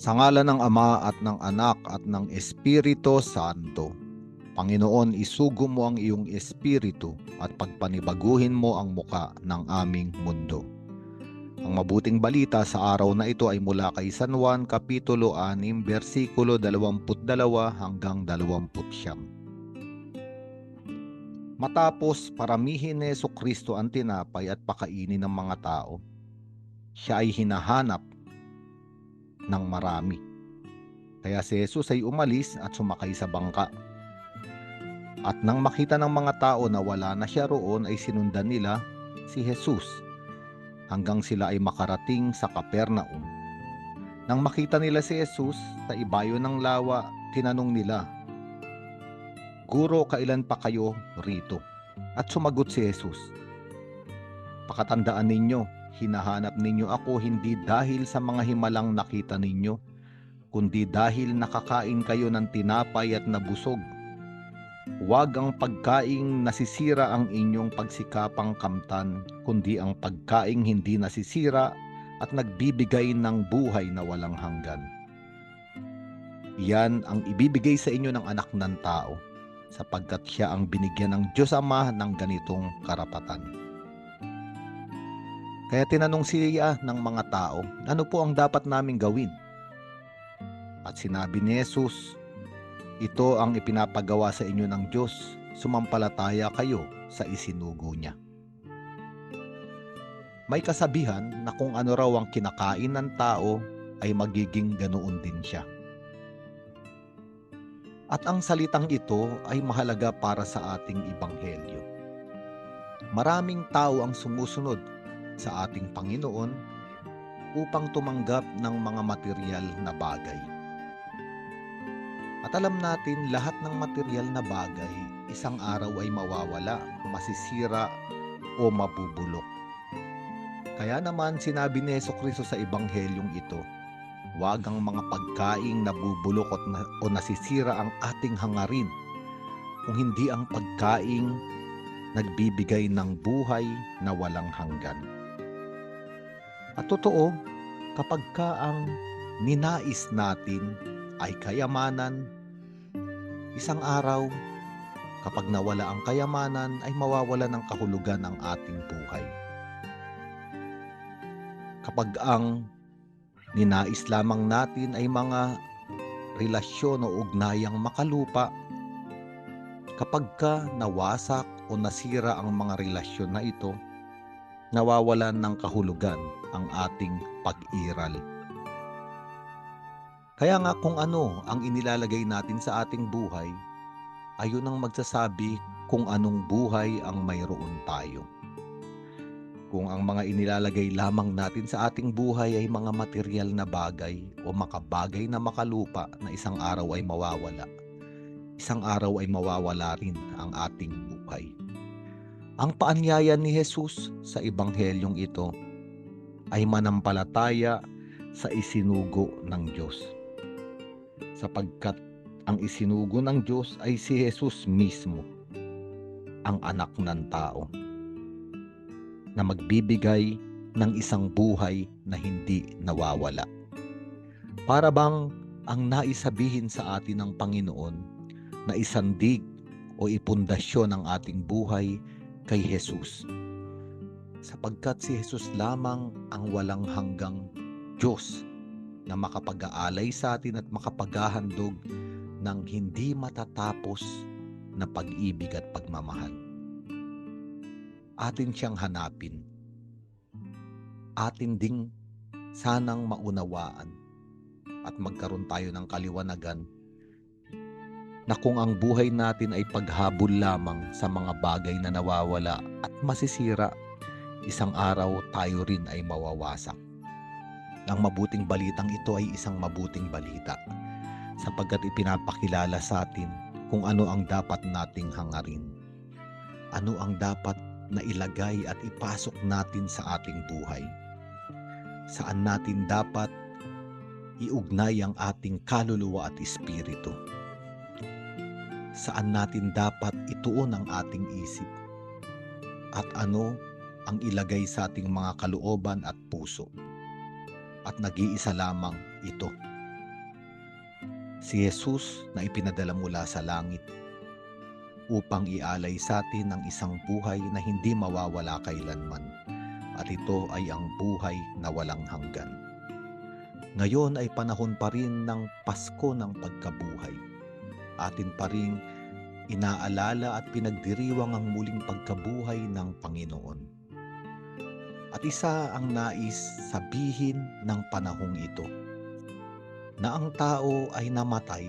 Sa ngala ng Ama at ng Anak at ng Espiritu Santo. Panginoon, isugo mo ang iyong espiritu at pagpanibaguhin mo ang muka ng aming mundo. Ang mabuting balita sa araw na ito ay mula kay San Juan Kapitulo 6, versikulo 22 hanggang 20. Matapos paramihin ni Yeso Kristo ang tinapay at pakainin ng mga tao, siya ay hinahanap ng marami. Kaya si Jesus ay umalis at sumakay sa bangka. At nang makita ng mga tao na wala na siya roon ay sinundan nila si Jesus hanggang sila ay makarating sa Kapernaum. Nang makita nila si Jesus sa ibayo ng lawa, tinanong nila, Guro, kailan pa kayo rito? At sumagot si Jesus, Pakatandaan ninyo, hinahanap ninyo ako hindi dahil sa mga himalang nakita ninyo, kundi dahil nakakain kayo ng tinapay at nabusog. Huwag ang pagkaing nasisira ang inyong pagsikapang kamtan, kundi ang pagkaing hindi nasisira at nagbibigay ng buhay na walang hanggan. Yan ang ibibigay sa inyo ng anak ng tao, sapagkat siya ang binigyan ng Diyos Ama ng ganitong karapatan. Kaya tinanong siya ng mga tao, ano po ang dapat naming gawin? At sinabi ni Jesus, ito ang ipinapagawa sa inyo ng Diyos, sumampalataya kayo sa isinugo niya. May kasabihan na kung ano raw ang kinakain ng tao ay magiging ganoon din siya. At ang salitang ito ay mahalaga para sa ating ibanghelyo. Maraming tao ang sumusunod sa ating Panginoon upang tumanggap ng mga material na bagay. At alam natin lahat ng material na bagay isang araw ay mawawala, masisira o mabubulok. Kaya naman sinabi ni Yeso Kristo sa Ebanghelyong ito, huwag ang mga pagkaing nabubulok o nasisira ang ating hangarin, kung hindi ang pagkaing nagbibigay ng buhay na walang hanggan. At totoo, kapag ka ang ninais natin ay kayamanan, isang araw, kapag nawala ang kayamanan, ay mawawala ng kahulugan ang ating buhay. Kapag ang ninais lamang natin ay mga relasyon o ugnayang makalupa, kapag ka nawasak o nasira ang mga relasyon na ito, nawawalan ng kahulugan ang ating pag-iral. Kaya nga kung ano ang inilalagay natin sa ating buhay, ayun ang magsasabi kung anong buhay ang mayroon tayo. Kung ang mga inilalagay lamang natin sa ating buhay ay mga material na bagay o makabagay na makalupa na isang araw ay mawawala, isang araw ay mawawala rin ang ating buhay. Ang paanyaya ni Jesus sa ebanghelyong ito ay manampalataya sa isinugo ng Diyos. Sapagkat ang isinugo ng Diyos ay si Jesus mismo, ang anak ng tao, na magbibigay ng isang buhay na hindi nawawala. Para bang ang naisabihin sa atin ng Panginoon na isandig o ipundasyon ng ating buhay kay Jesus. Sapagkat si Jesus lamang ang walang hanggang Diyos na makapag-aalay sa atin at makapaghahandog ng hindi matatapos na pag-ibig at pagmamahal. Atin siyang hanapin. Atin ding sanang maunawaan at magkaroon tayo ng kaliwanagan na kung ang buhay natin ay paghabol lamang sa mga bagay na nawawala at masisira, isang araw tayo rin ay mawawasak. Ang mabuting balitang ito ay isang mabuting balita sapagkat ipinapakilala sa atin kung ano ang dapat nating hangarin. Ano ang dapat na ilagay at ipasok natin sa ating buhay. Saan natin dapat iugnay ang ating kaluluwa at espiritu saan natin dapat ituon ang ating isip at ano ang ilagay sa ating mga kalooban at puso. At nag-iisa lamang ito, Si Jesus na ipinadala mula sa langit upang ialay sa atin ang isang buhay na hindi mawawala kailanman. At ito ay ang buhay na walang hanggan. Ngayon ay panahon pa rin ng Pasko ng pagkabuhay. Atin pa rin inaalala at pinagdiriwang ang muling pagkabuhay ng Panginoon. At isa ang nais sabihin ng panahong ito, na ang tao ay namatay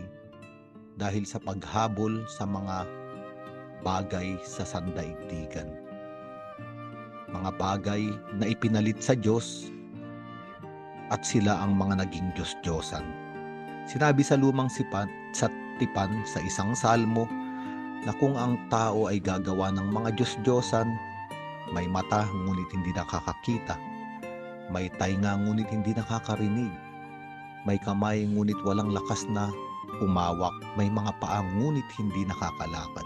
dahil sa paghabol sa mga bagay sa sandaigdigan. Mga bagay na ipinalit sa Diyos at sila ang mga naging Diyos-Diyosan. Sinabi sa lumang sipan, sa tipan sa isang salmo na kung ang tao ay gagawa ng mga Diyos-Diyosan, may mata ngunit hindi nakakakita, may tainga ngunit hindi nakakarinig, may kamay ngunit walang lakas na umawak, may mga paa ngunit hindi nakakalakad.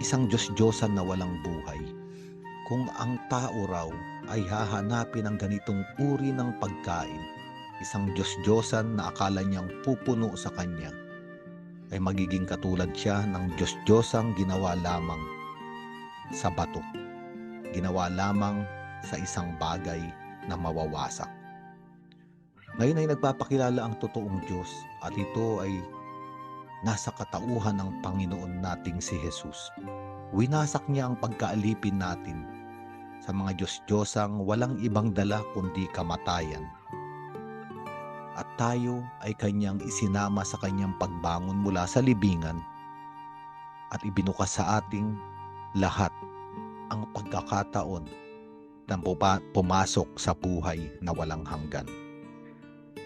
Isang Diyos-Diyosan na walang buhay. Kung ang tao raw ay hahanapin ang ganitong uri ng pagkain, isang Diyos-Diyosan na akala niyang pupuno sa kanya, ay magiging katulad siya ng Diyos-Diyosang ginawa lamang sa bato. Ginawa lamang sa isang bagay na mawawasak. Ngayon ay nagpapakilala ang totoong Diyos at ito ay nasa katauhan ng Panginoon nating si Jesus. Winasak niya ang pagkaalipin natin sa mga Diyos-Diyosang walang ibang dala kundi kamatayan. At tayo ay kanyang isinama sa kanyang pagbangon mula sa libingan at ibinukas sa ating lahat ang pagkakataon na pumasok sa buhay na walang hanggan.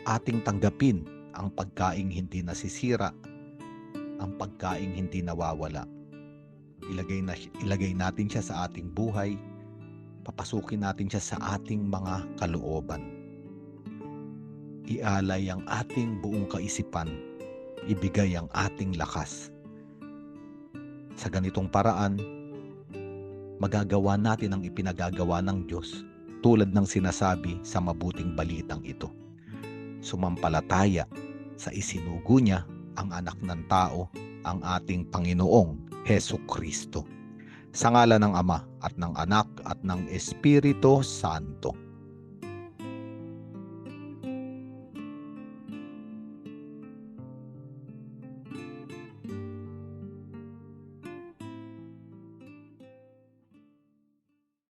Ating tanggapin ang pagkaing hindi nasisira, ang pagkaing hindi nawawala. Ilagay, na, ilagay natin siya sa ating buhay papasukin natin siya sa ating mga kalooban. Ialay ang ating buong kaisipan, ibigay ang ating lakas. Sa ganitong paraan, magagawa natin ang ipinagagawa ng Diyos tulad ng sinasabi sa mabuting balitang ito. Sumampalataya sa isinugo niya ang anak ng tao, ang ating Panginoong Heso Kristo. Sa ngala ng Ama at ng Anak at ng Espiritu Santo.